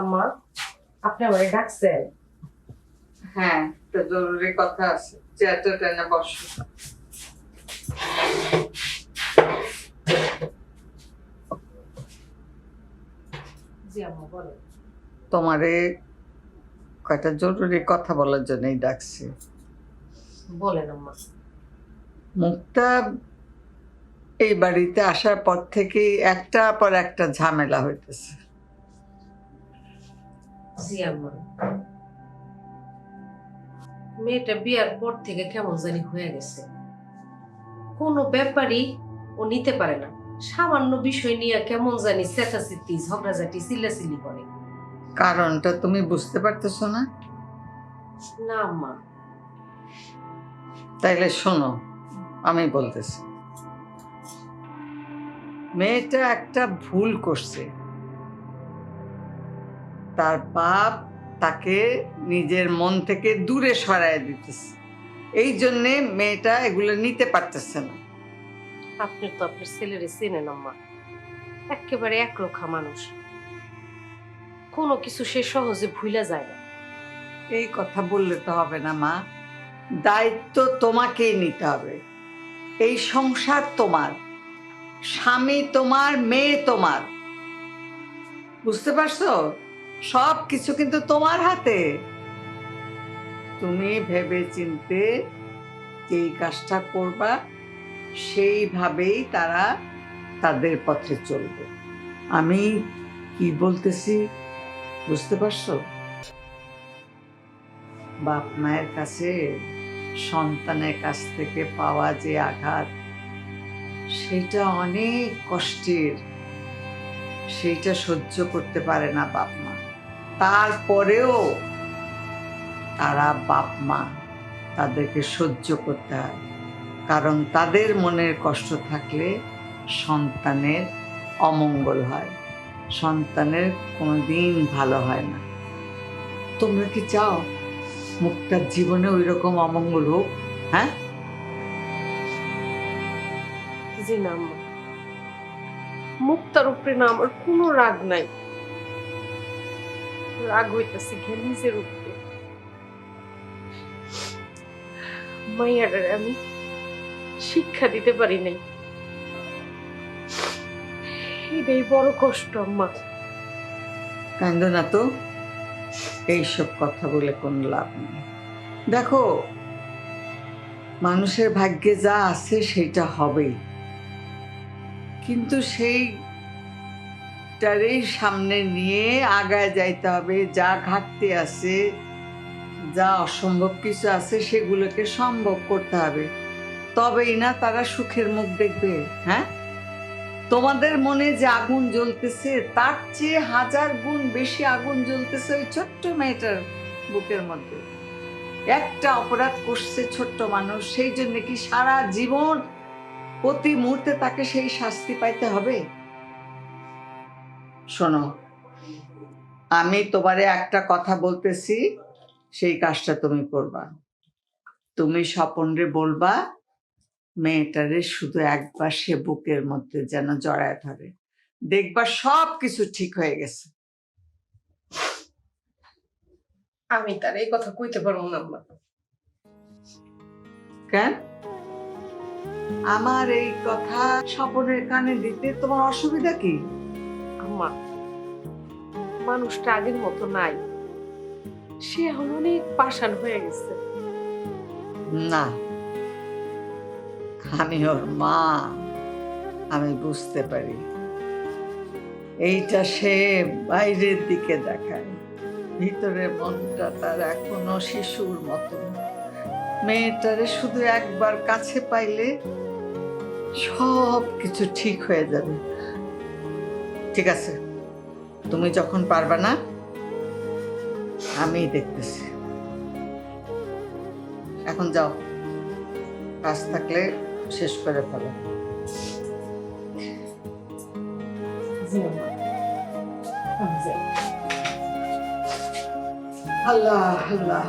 আম্মা আপনি আমাকে ডাকছেন? হ্যাঁ একটা জরুরি কথা আছে। চেয়ারটা টেনে বসো। জি আম্মা তোমারে কয়টা জরুরি কথা বলার জন্যই ডাকছি। বলেন আম্মা। মুক্তা এই বাড়িতে আসার পর থেকেই একটা পর একটা ঝামেলা হইতেছে। জি মেয়েটা বিয়ার পর থেকে কেমন জানি হয়ে গেছে। কোনো ব্যাপারই ও নিতে পারে না। সামান্য বিষয় নিয়ে কেমন জানি চেঁচাচিতি ঝগড়াঝাটি চিল্লাচিল্লি করে। কারণটা তুমি বুঝতে পারতেছো না? না আম্মা। তাইলে শোনো আমি বলতেছি। মেয়েটা একটা ভুল করছে। তার বাপ তাকে নিজের মন থেকে দূরে সরায় দিতেছে। এই জন্যে মেয়েটা এগুলো নিতে পারতেছে না। আপনি তো আপনার ছেলেরে চেনেন আম্মা। একেবারে একরোখা মানুষ। কোনো কিছু সে সহজে ভুলে যায় না। এই কথা বললে তো হবে না মা। দায়িত্ব তোমাকেই নিতে হবে। এই সংসার তোমার। স্বামী তোমার মেয়ে তোমার। বুঝতে পারছ? সব কিছু কিন্তু তোমার হাতে। তুমি ভেবে চিনতে যেই কাজটা করবা, সেইভাবেই তারা তাদের পথে চলবে। আমি কি বলতেছি বুঝতে পারছ? বাপ মায়ের কাছে, সন্তানের কাছ থেকে পাওয়া যে আঘাত, সেটা অনেক কষ্টের। সেইটা সহ্য করতে পারে না বাপ মা। তারপরেও তারা বাপ মা তাদেরকে সহ্য করতে হয়। কারণ তাদের মনের কষ্ট থাকলে সন্তানের অমঙ্গল হয়। সন্তানের কোনো দিন ভালো হয় না। তোমরা কি চাও মুক্তার জীবনে ওই রকম অমঙ্গল হোক? হ্যাঁ? মুক্তার উপরে না আমার কোনো রাগ নাই। রাগ হইতেছে ঘে নিজের উপরে আমি শিক্ষা দিতে পারি নাই এটাই বড় কষ্ট তো এইসব কথা বলে কোনো লাভ নেই দেখো মানুষের ভাগ্যে যা আছে সেটা হবেই কিন্তু সেইটারই সামনে নিয়ে আগায় যাইতে হবে। যা ঘাটতি আছে, যা অসম্ভব কিছু আছে, সেগুলোকে সম্ভব করতে হবে। তবেই না তারা সুখের মুখ দেখবে হ্যাঁ? তোমাদের মনে যে আগুন জ্বলতেছে, তার চেয়ে হাজার গুণ বেশি আগুন জ্বলতেছে ওই ছোট্ট মেয়েটার বুকের মধ্যে। একটা অপরাধ করছে ছোট্ট মানুষ, সেই জন্য কি সারা জীবন প্রতি মুহূর্তে তাকে সেই শাস্তি পাইতে হবে? শোনো আমি তোমারে একটা কথা বলতেছি সেই কাজটা তুমি করবা। তুমি স্বপনরে বলবা মেয়েটারে শুধু একবার সে বুকের মধ্যে যেন জড়ায় ধরে। দেখবা সব কিছু ঠিক হয়ে গেছে। আমি তার এই কথা কইতে পারব না আম্মা। কেন? আমার এই কথা স্বপনের কানে দিতে তোমার অসুবিধা কি? আম্মা, মানুষটা আগের মতো নাই। সে এখন অনেক পাষাণ হয়ে গেছে। না, আমি ওর মা, আমি বুঝতে পারি। এইটা সে বাইরের দিকে দেখায়। ভিতরে মনটা তার এখনও শিশুর মতো। মেয়েটারে শুধু একবার কাছে পাইলে সব কিছু ঠিক হয়ে যাবে। ঠিক আছে, তুমি যখন পারবা না আমি দেখতেছি। এখন যাও, কাজ থাকলে শেষ করে ফেলো। আল্লাহ আল্লাহ।